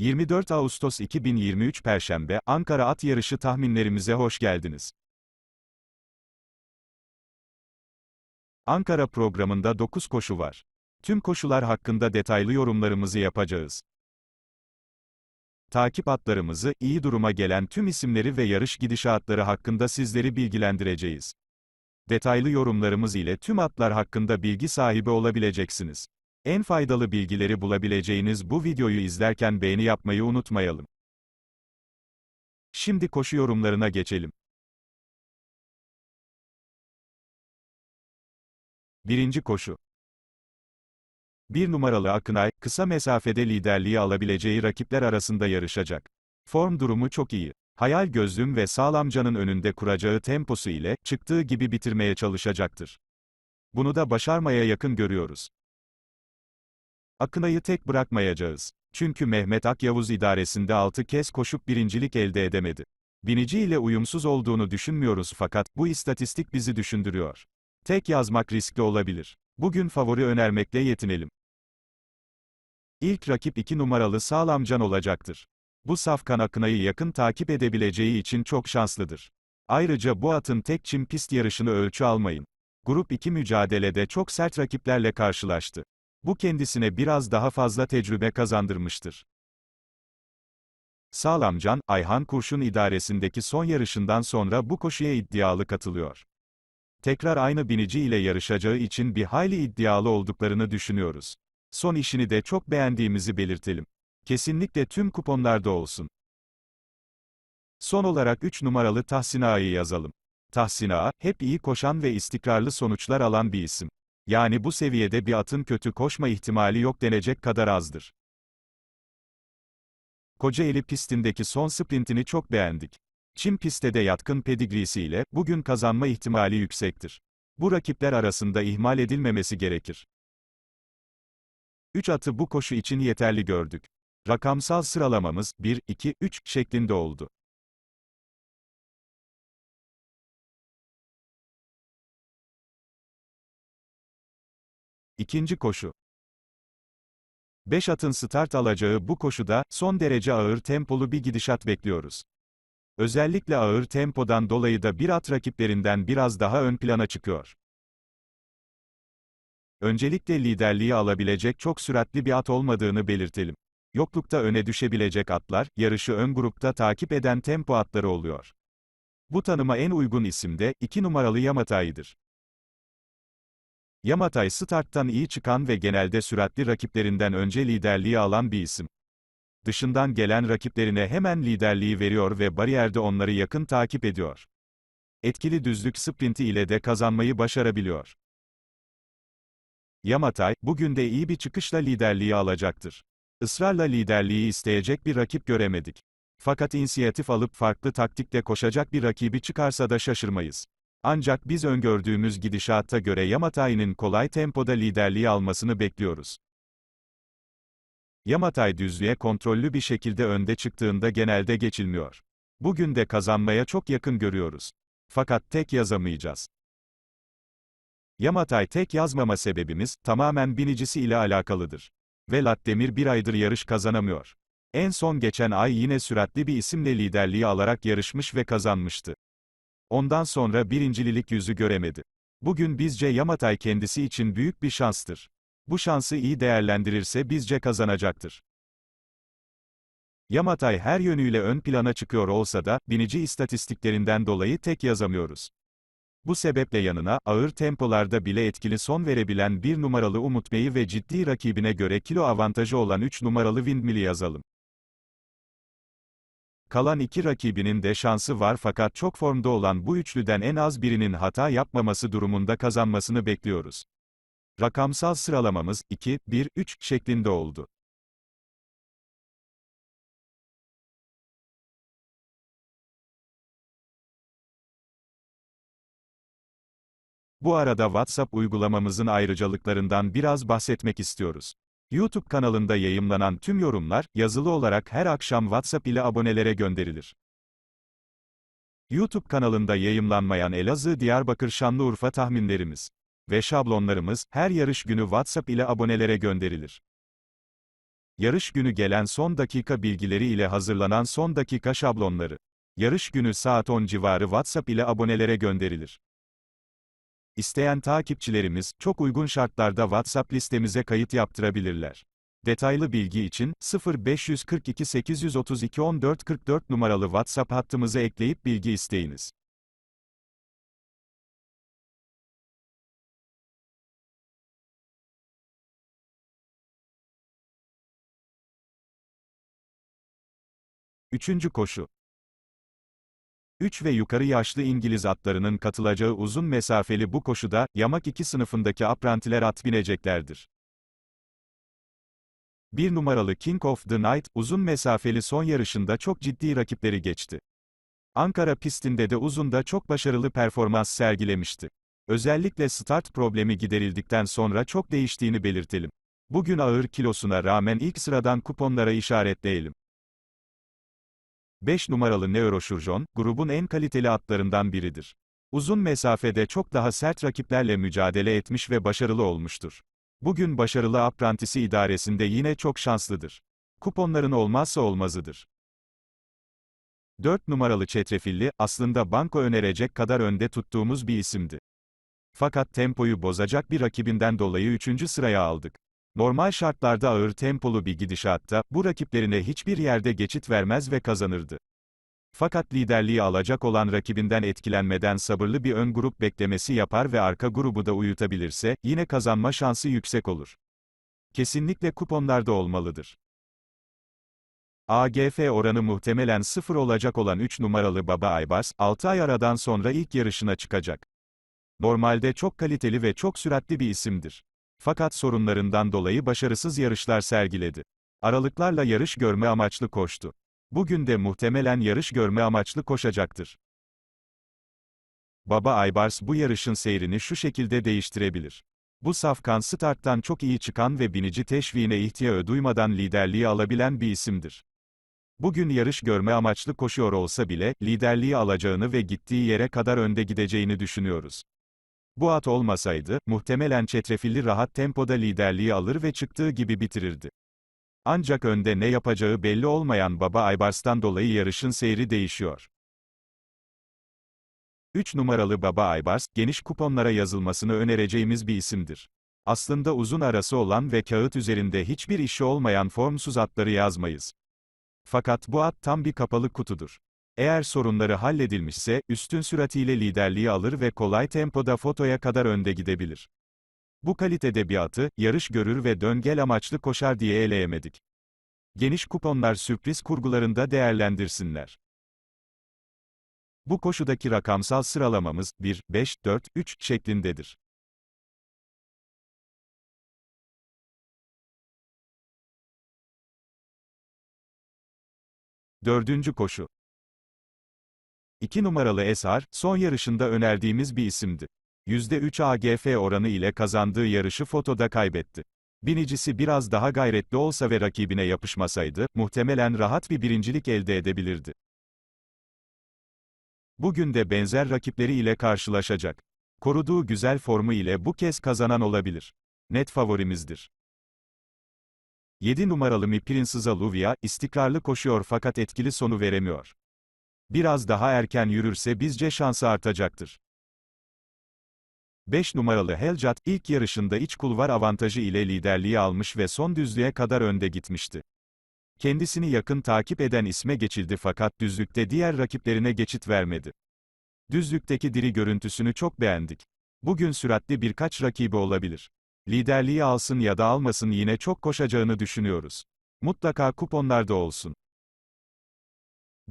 24 Ağustos 2023 Perşembe, Ankara At Yarışı tahminlerimize hoş geldiniz. Ankara programında 9 koşu var. Tüm koşular hakkında detaylı yorumlarımızı yapacağız. Takip atlarımızı, iyi duruma gelen tüm isimleri ve yarış gidişatları hakkında sizleri bilgilendireceğiz. Detaylı yorumlarımız ile tüm atlar hakkında bilgi sahibi olabileceksiniz. En faydalı bilgileri bulabileceğiniz bu videoyu izlerken beğeni yapmayı unutmayalım. Şimdi koşu yorumlarına geçelim. Birinci koşu. Bir numaralı Akınay, kısa mesafede liderliği alabileceği rakipler arasında yarışacak. Form durumu çok iyi. Hayal gözlüm ve sağlamcanın önünde kuracağı temposu ile, çıktığı gibi bitirmeye çalışacaktır. Bunu da başarmaya yakın görüyoruz. Akınay'ı tek bırakmayacağız. Çünkü Mehmet Akyavuz idaresinde 6 kez koşup birincilik elde edemedi. Binici ile uyumsuz olduğunu düşünmüyoruz fakat, bu istatistik bizi düşündürüyor. Tek yazmak riskli olabilir. Bugün favori önermekle yetinelim. İlk rakip 2 numaralı Sağlamcan olacaktır. Bu safkan Akınay'ı yakın takip edebileceği için çok şanslıdır. Ayrıca bu atın tek çim pist yarışını ölçü almayın. Grup 2 mücadelede çok sert rakiplerle karşılaştı. Bu kendisine biraz daha fazla tecrübe kazandırmıştır. Sağlamcan, Ayhan Kurşun idaresindeki son yarışından sonra bu koşuya iddialı katılıyor. Tekrar aynı binici ile yarışacağı için bir hayli iddialı olduklarını düşünüyoruz. Son işini de çok beğendiğimizi belirtelim. Kesinlikle tüm kuponlarda olsun. Son olarak 3 numaralı Tahsin Ağa'yı yazalım. Tahsin Ağa, hep iyi koşan ve istikrarlı sonuçlar alan bir isim. Yani bu seviyede bir atın kötü koşma ihtimali yok denecek kadar azdır. Kocaeli pistindeki son sprintini çok beğendik. Çim pistte de yatkın pedigrisiyle, bugün kazanma ihtimali yüksektir. Bu rakipler arasında ihmal edilmemesi gerekir. 3 atı bu koşu için yeterli gördük. Rakamsal sıralamamız 1, 2, 3 şeklinde oldu. İkinci koşu. 5 atın start alacağı bu koşuda, son derece ağır tempolu bir gidişat bekliyoruz. Özellikle ağır tempodan dolayı da bir at rakiplerinden biraz daha ön plana çıkıyor. Öncelikle liderliği alabilecek çok süratli bir at olmadığını belirtelim. Yoklukta öne düşebilecek atlar, yarışı ön grupta takip eden tempo atları oluyor. Bu tanıma en uygun isim de, 2 numaralı Yamatay'dır. Yamatay starttan iyi çıkan ve genelde süratli rakiplerinden önce liderliği alan bir isim. Dışından gelen rakiplerine hemen liderliği veriyor ve bariyerde onları yakın takip ediyor. Etkili düzlük sprinti ile de kazanmayı başarabiliyor. Yamatay, bugün de iyi bir çıkışla liderliği alacaktır. Israrla liderliği isteyecek bir rakip göremedik. Fakat inisiyatif alıp farklı taktikle koşacak bir rakibi çıkarsa da şaşırmayız. Ancak biz öngördüğümüz gidişata göre Yamatay'ın kolay tempoda liderliği almasını bekliyoruz. Yamatay düzlüğe kontrollü bir şekilde önde çıktığında genelde geçilmiyor. Bugün de kazanmaya çok yakın görüyoruz. Fakat tek yazamayacağız. Yamatay tek yazmama sebebimiz, tamamen binicisi ile alakalıdır. Ve Latdemir bir aydır yarış kazanamıyor. En son geçen ay yine süratli bir isimle liderliği alarak yarışmış ve kazanmıştı. Ondan sonra birincililik yüzü göremedi. Bugün bizce Yamatay kendisi için büyük bir şanstır. Bu şansı iyi değerlendirirse bizce kazanacaktır. Yamatay her yönüyle ön plana çıkıyor olsa da, binici istatistiklerinden dolayı tek yazamıyoruz. Bu sebeple yanına, ağır tempolarda bile etkili son verebilen bir numaralı Umut Bey'i ve ciddi rakibine göre kilo avantajı olan 3 numaralı Windmill'i yazalım. Kalan iki rakibinin de şansı var fakat çok formda olan bu üçlüden en az birinin hata yapmaması durumunda kazanmasını bekliyoruz. Rakamsal sıralamamız 2, 1, 3 şeklinde oldu. Bu arada WhatsApp uygulamamızın ayrıcalıklarından biraz bahsetmek istiyoruz. YouTube kanalında yayımlanan tüm yorumlar, yazılı olarak her akşam WhatsApp ile abonelere gönderilir. YouTube kanalında yayımlanmayan Elazığ Diyarbakır Şanlıurfa tahminlerimiz ve şablonlarımız, her yarış günü WhatsApp ile abonelere gönderilir. Yarış günü gelen son dakika bilgileri ile hazırlanan son dakika şablonları. Yarış günü saat 10 civarı WhatsApp ile abonelere gönderilir. İsteyen takipçilerimiz, çok uygun şartlarda WhatsApp listemize kayıt yaptırabilirler. Detaylı bilgi için, 0542 832 14 44 numaralı WhatsApp hattımıza ekleyip bilgi isteyiniz. Üçüncü koşu. 3 ve yukarı yaşlı İngiliz atlarının katılacağı uzun mesafeli bu koşuda, yamak 2 sınıfındaki aprantiler at bineceklerdir. 1 numaralı King of the Night, uzun mesafeli son yarışında çok ciddi rakipleri geçti. Ankara pistinde de uzunda çok başarılı performans sergilemişti. Özellikle start problemi giderildikten sonra çok değiştiğini belirtelim. Bugün ağır kilosuna rağmen ilk sıradan kuponlara işaretleyelim. 5 numaralı Neuroşurjon, grubun en kaliteli atlarından biridir. Uzun mesafede çok daha sert rakiplerle mücadele etmiş ve başarılı olmuştur. Bugün başarılı aprantisi idaresinde yine çok şanslıdır. Kuponların olmazsa olmazıdır. 4 numaralı çetrefilli, aslında banko önerecek kadar önde tuttuğumuz bir isimdi. Fakat tempoyu bozacak bir rakibinden dolayı 3. sıraya aldık. Normal şartlarda ağır tempolu bir gidişatta, bu rakiplerine hiçbir yerde geçit vermez ve kazanırdı. Fakat liderliği alacak olan rakibinden etkilenmeden sabırlı bir ön grup beklemesi yapar ve arka grubu da uyutabilirse, yine kazanma şansı yüksek olur. Kesinlikle kuponlarda olmalıdır. AGF oranı muhtemelen sıfır olacak olan 3 numaralı Baba Aybars, 6 ay aradan sonra ilk yarışına çıkacak. Normalde çok kaliteli ve çok süratli bir isimdir. Fakat sorunlarından dolayı başarısız yarışlar sergiledi. Aralıklarla yarış görme amaçlı koştu. Bugün de muhtemelen yarış görme amaçlı koşacaktır. Baba Aybars bu yarışın seyrini şu şekilde değiştirebilir. Bu safkan starttan çok iyi çıkan ve binici teşviğine ihtiyaç duymadan liderliği alabilen bir isimdir. Bugün yarış görme amaçlı koşuyor olsa bile, liderliği alacağını ve gittiği yere kadar önde gideceğini düşünüyoruz. Bu at olmasaydı, muhtemelen çetrefilli rahat tempoda liderliği alır ve çıktığı gibi bitirirdi. Ancak önde ne yapacağı belli olmayan Baba Aybars'tan dolayı yarışın seyri değişiyor. 3 numaralı Baba Aybars, geniş kuponlara yazılmasını önereceğimiz bir isimdir. Aslında uzun arası olan ve kağıt üzerinde hiçbir işi olmayan formsuz atları yazmayız. Fakat bu at tam bir kapalı kutudur. Eğer sorunları halledilmişse, üstün süratiyle liderliği alır ve kolay tempoda fotoya kadar önde gidebilir. Bu kalitede bir atı, yarış görür ve döngel amaçlı koşar diye eleyemedik. Geniş kuponlar sürpriz kurgularında değerlendirsinler. Bu koşudaki rakamsal sıralamamız 1, 5, 4, 3 şeklindedir. Dördüncü koşu. 2 numaralı Esar, son yarışında önerdiğimiz bir isimdi. %3 AGF oranı ile kazandığı yarışı fotoda kaybetti. Binicisi biraz daha gayretli olsa ve rakibine yapışmasaydı, muhtemelen rahat bir birincilik elde edebilirdi. Bugün de benzer rakipleri ile karşılaşacak. Koruduğu güzel formu ile bu kez kazanan olabilir. Net favorimizdir. 7 numaralı Mi Princesa Luvia, istikrarlı koşuyor fakat etkili sonu veremiyor. Biraz daha erken yürürse bizce şansı artacaktır. 5 numaralı Helcat, ilk yarışında iç kulvar avantajı ile liderliği almış ve son düzlüğe kadar önde gitmişti. Kendisini yakın takip eden isme geçildi fakat düzlükte diğer rakiplerine geçit vermedi. Düzlükteki diri görüntüsünü çok beğendik. Bugün süratli birkaç rakibi olabilir. Liderliği alsın ya da almasın yine çok koşacağını düşünüyoruz. Mutlaka kuponlarda olsun.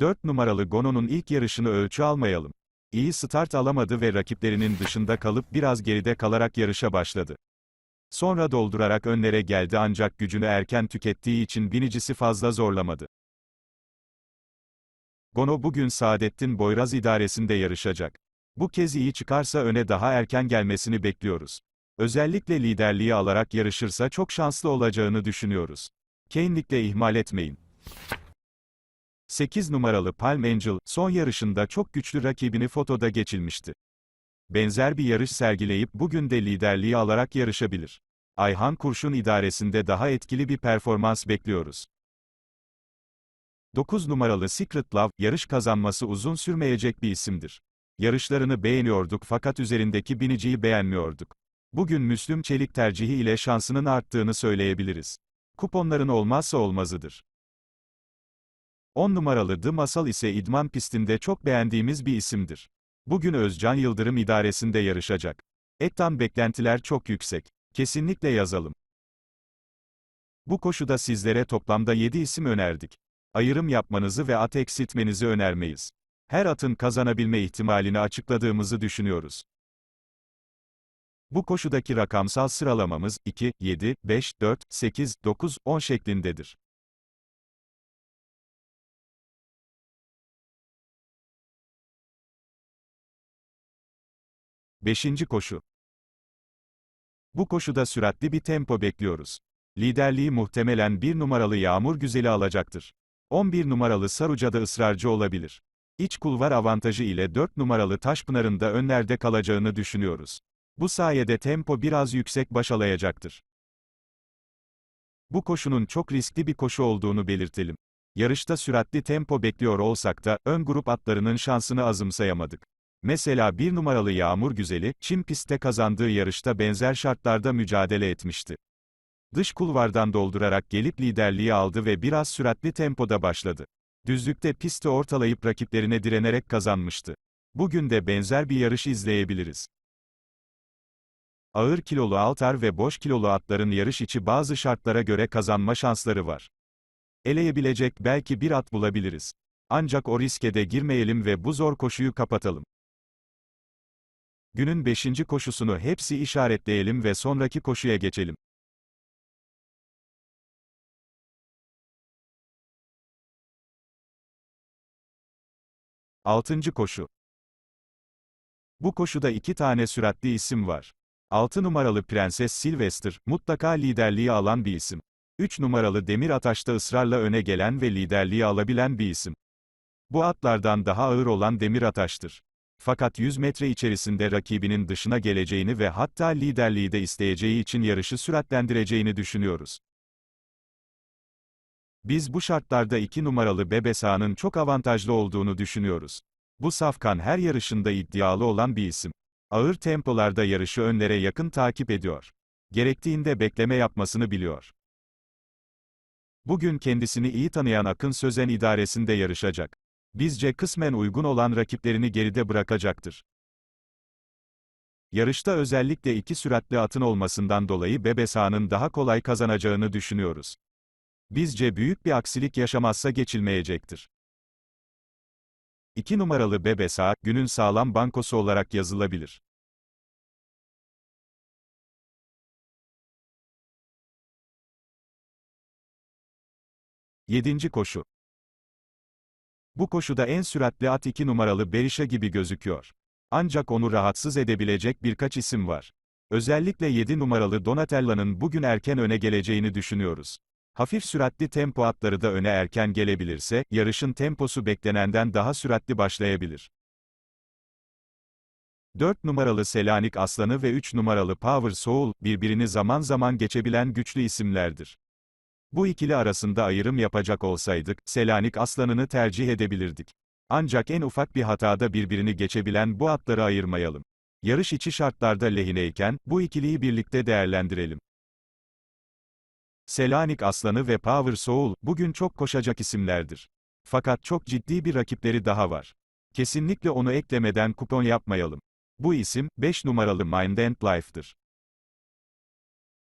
4 numaralı Gono'nun ilk yarışını ölçü almayalım. İyi start alamadı ve rakiplerinin dışında kalıp biraz geride kalarak yarışa başladı. Sonra doldurarak önlere geldi ancak gücünü erken tükettiği için binicisi fazla zorlamadı. Gono bugün Saadettin Boyraz idaresinde yarışacak. Bu kez iyi çıkarsa öne daha erken gelmesini bekliyoruz. Özellikle liderliği alarak yarışırsa çok şanslı olacağını düşünüyoruz. Kesinlikle ihmal etmeyin. 8 numaralı Palm Angel, son yarışında çok güçlü rakibini fotoda geçilmişti. Benzer bir yarış sergileyip bugün de liderliği alarak yarışabilir. Ayhan Kurşun idaresinde daha etkili bir performans bekliyoruz. 9 numaralı Secret Love, yarış kazanması uzun sürmeyecek bir isimdir. Yarışlarını beğeniyorduk fakat üzerindeki biniciyi beğenmiyorduk. Bugün Müslüm Çelik tercihi ile şansının arttığını söyleyebiliriz. Kuponların olmazsa olmazıdır. 10 numaralı The Masal ise idman pistinde çok beğendiğimiz bir isimdir. Bugün Özcan Yıldırım idaresinde yarışacak. Ektan beklentiler çok yüksek. Kesinlikle yazalım. Bu koşuda sizlere toplamda 7 isim önerdik. Ayrım yapmanızı ve at eksiltmenizi önermeyiz. Her atın kazanabilme ihtimalini açıkladığımızı düşünüyoruz. Bu koşudaki rakamsal sıralamamız 2, 7, 5, 4, 8, 9, 10 şeklindedir. Beşinci koşu. Bu koşuda süratli bir tempo bekliyoruz. Liderliği muhtemelen bir numaralı Yağmur Güzeli alacaktır. 11 numaralı Saruca da ısrarcı olabilir. İç kulvar avantajı ile 4 numaralı Taşpınar'ın da önlerde kalacağını düşünüyoruz. Bu sayede tempo biraz yüksek başalayacaktır. Bu koşunun çok riskli bir koşu olduğunu belirtelim. Yarışta süratli tempo bekliyor olsak da, ön grup atlarının şansını azımsayamadık. Mesela bir numaralı Yağmur Güzeli, Çin pistte kazandığı yarışta benzer şartlarda mücadele etmişti. Dış kulvardan doldurarak gelip liderliği aldı ve biraz süratli tempoda başladı. Düzlükte pisti ortalayıp rakiplerine direnerek kazanmıştı. Bugün de benzer bir yarış izleyebiliriz. Ağır kilolu altar ve boş kilolu atların yarış içi bazı şartlara göre kazanma şansları var. Eleyebilecek belki bir at bulabiliriz. Ancak o riske de girmeyelim ve bu zor koşuyu kapatalım. Günün 5. koşusunu hepsi işaretleyelim ve sonraki koşuya geçelim. Altıncı koşu. Bu koşuda iki tane süratli isim var. 6 numaralı Prenses Sylvester, mutlaka liderliği alan bir isim. 3 numaralı Demir Ataş'ta ısrarla öne gelen ve liderliği alabilen bir isim. Bu atlardan daha ağır olan Demir Ataş'tır. Fakat 100 metre içerisinde rakibinin dışına geleceğini ve hatta liderliği de isteyeceği için yarışı süratlendireceğini düşünüyoruz. Biz bu şartlarda 2 numaralı Bebesa'nın çok avantajlı olduğunu düşünüyoruz. Bu safkan her yarışında iddialı olan bir isim. Ağır tempolarda yarışı önlere yakın takip ediyor. Gerektiğinde bekleme yapmasını biliyor. Bugün kendisini iyi tanıyan Akın Sözen idaresinde yarışacak. Bizce kısmen uygun olan rakiplerini geride bırakacaktır. Yarışta özellikle iki süratli atın olmasından dolayı Bebesa'nın daha kolay kazanacağını düşünüyoruz. Bizce büyük bir aksilik yaşamazsa geçilmeyecektir. 2 numaralı Bebesa, günün sağlam bankosu olarak yazılabilir. Yedinci koşu. Bu koşuda en süratli at 2 numaralı Berisha gibi gözüküyor. Ancak onu rahatsız edebilecek birkaç isim var. Özellikle 7 numaralı Donatella'nın bugün erken öne geleceğini düşünüyoruz. Hafif süratli tempo atları da öne erken gelebilirse, yarışın temposu beklenenden daha süratli başlayabilir. 4 numaralı Selanik Aslanı ve 3 numaralı Power Soul, birbirini zaman zaman geçebilen güçlü isimlerdir. Bu ikili arasında ayrım yapacak olsaydık, Selanik Aslanı'nı tercih edebilirdik. Ancak en ufak bir hatada birbirini geçebilen bu atları ayırmayalım. Yarış içi şartlarda lehineyken, bu ikiliyi birlikte değerlendirelim. Selanik Aslanı ve Power Soul, bugün çok koşacak isimlerdir. Fakat çok ciddi bir rakipleri daha var. Kesinlikle onu eklemeden kupon yapmayalım. Bu isim, 5 numaralı Mind and Life'dır.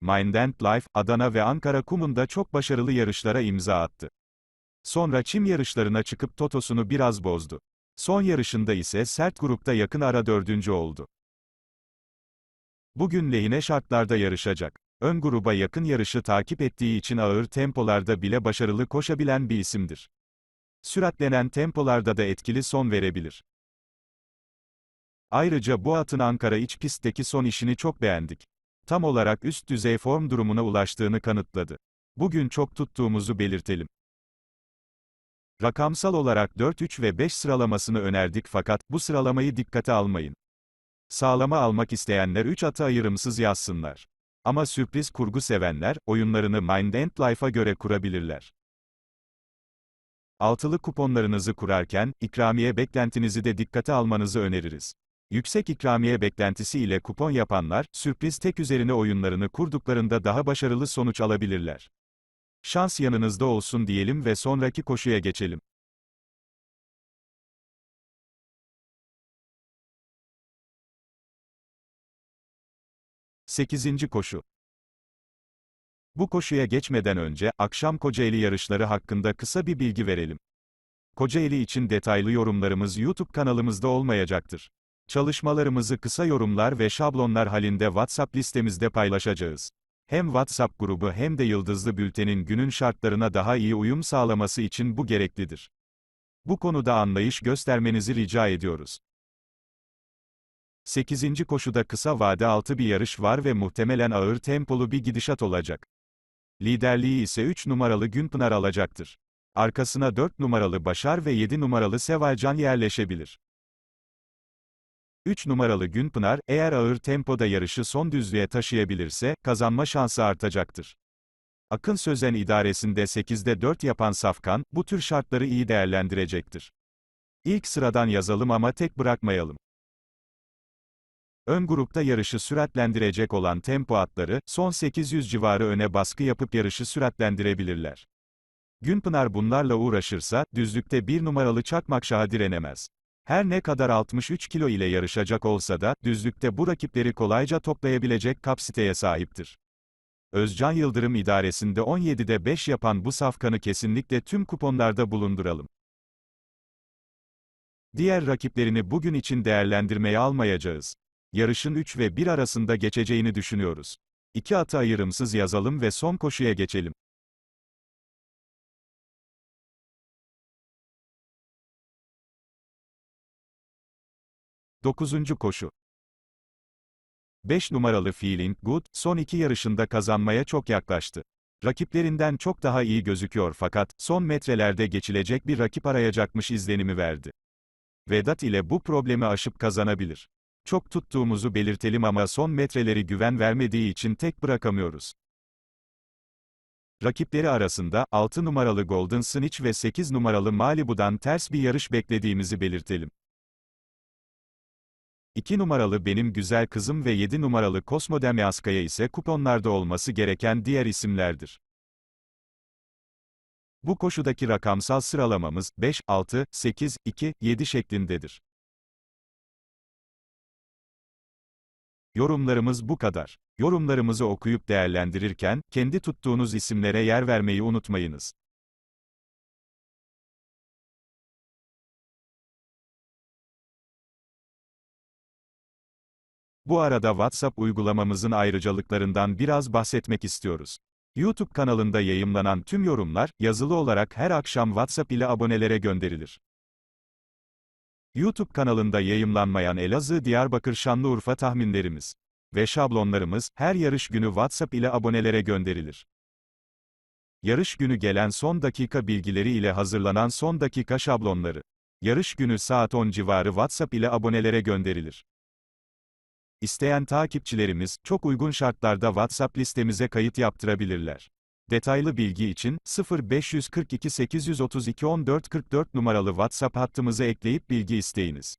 Mind and Life, Adana ve Ankara kumunda çok başarılı yarışlara imza attı. Sonra çim yarışlarına çıkıp totosunu biraz bozdu. Son yarışında ise sert grupta yakın ara dördüncü oldu. Bugün lehine şartlarda yarışacak. Ön gruba yakın yarışı takip ettiği için ağır tempolarda bile başarılı koşabilen bir isimdir. Süratlenen tempolarda da etkili son verebilir. Ayrıca bu atın Ankara iç pistteki son işini çok beğendik. Tam olarak üst düzey form durumuna ulaştığını kanıtladı. Bugün çok tuttuğumuzu belirtelim. Rakamsal olarak 4-3 ve 5 sıralamasını önerdik fakat bu sıralamayı dikkate almayın. Sağlama almak isteyenler 3 atı ayırımsız yazsınlar. Ama sürpriz kurgu sevenler, oyunlarını Mind and Life'a göre kurabilirler. Altılı kuponlarınızı kurarken, ikramiye beklentinizi de dikkate almanızı öneririz. Yüksek ikramiye beklentisi ile kupon yapanlar, sürpriz tek üzerine oyunlarını kurduklarında daha başarılı sonuç alabilirler. Şans yanınızda olsun diyelim ve sonraki koşuya geçelim. Sekizinci koşu. Bu koşuya geçmeden önce, akşam Kocaeli yarışları hakkında kısa bir bilgi verelim. Kocaeli için detaylı yorumlarımız YouTube kanalımızda olmayacaktır. Çalışmalarımızı kısa yorumlar ve şablonlar halinde WhatsApp listemizde paylaşacağız. Hem WhatsApp grubu hem de Yıldızlı Bülten'in günün şartlarına daha iyi uyum sağlaması için bu gereklidir. Bu konuda anlayış göstermenizi rica ediyoruz. 8. koşuda kısa vade altı bir yarış var ve muhtemelen ağır tempolu bir gidişat olacak. Liderliği ise 3 numaralı Günpınar alacaktır. Arkasına 4 numaralı Başar ve 7 numaralı Sevalcan yerleşebilir. 3 numaralı Günpınar, eğer ağır tempoda yarışı son düzlüğe taşıyabilirse, kazanma şansı artacaktır. Akın Sözen idaresinde 8'de 4 yapan Safkan, bu tür şartları iyi değerlendirecektir. İlk sıradan yazalım ama tek bırakmayalım. Ön grupta yarışı süratlendirecek olan tempo atları, son 800 civarı öne baskı yapıp yarışı süratlendirebilirler. Günpınar bunlarla uğraşırsa, düzlükte bir numaralı Çakmakşah'a direnemez. Her ne kadar 63 kilo ile yarışacak olsa da, düzlükte bu rakipleri kolayca toplayabilecek kapasiteye sahiptir. Özcan Yıldırım idaresinde 17'de 5 yapan bu safkanı kesinlikle tüm kuponlarda bulunduralım. Diğer rakiplerini bugün için değerlendirmeye almayacağız. Yarışın 3 ve 1 arasında geçeceğini düşünüyoruz. İki atı ayırımsız yazalım ve son koşuya geçelim. Dokuzuncu koşu. 5 numaralı Feeling Good, son iki yarışında kazanmaya çok yaklaştı. Rakiplerinden çok daha iyi gözüküyor fakat, son metrelerde geçilecek bir rakip arayacakmış izlenimi verdi. Vedat ile bu problemi aşıp kazanabilir. Çok tuttuğumuzu belirtelim ama son metreleri güven vermediği için tek bırakamıyoruz. Rakipleri arasında, 6 numaralı Golden Snitch ve 8 numaralı Malibu'dan ters bir yarış beklediğimizi belirtelim. 2 numaralı Benim Güzel Kızım ve 7 numaralı Kosmodemyaskaya ise kuponlarda olması gereken diğer isimlerdir. Bu koşudaki rakamsal sıralamamız 5, 6, 8, 2, 7 şeklindedir. Yorumlarımız bu kadar. Yorumlarımızı okuyup değerlendirirken, kendi tuttuğunuz isimlere yer vermeyi unutmayınız. Bu arada WhatsApp uygulamamızın ayrıcalıklarından biraz bahsetmek istiyoruz. YouTube kanalında yayımlanan tüm yorumlar, yazılı olarak her akşam WhatsApp ile abonelere gönderilir. YouTube kanalında yayımlanmayan Elazığ Diyarbakır Şanlıurfa tahminlerimiz ve şablonlarımız, her yarış günü WhatsApp ile abonelere gönderilir. Yarış günü gelen son dakika bilgileri ile hazırlanan son dakika şablonları. Yarış günü saat 10 civarı WhatsApp ile abonelere gönderilir. İsteyen takipçilerimiz, çok uygun şartlarda WhatsApp listemize kayıt yaptırabilirler. Detaylı bilgi için, 0542 832 1444 numaralı WhatsApp hattımızı ekleyip bilgi isteyiniz.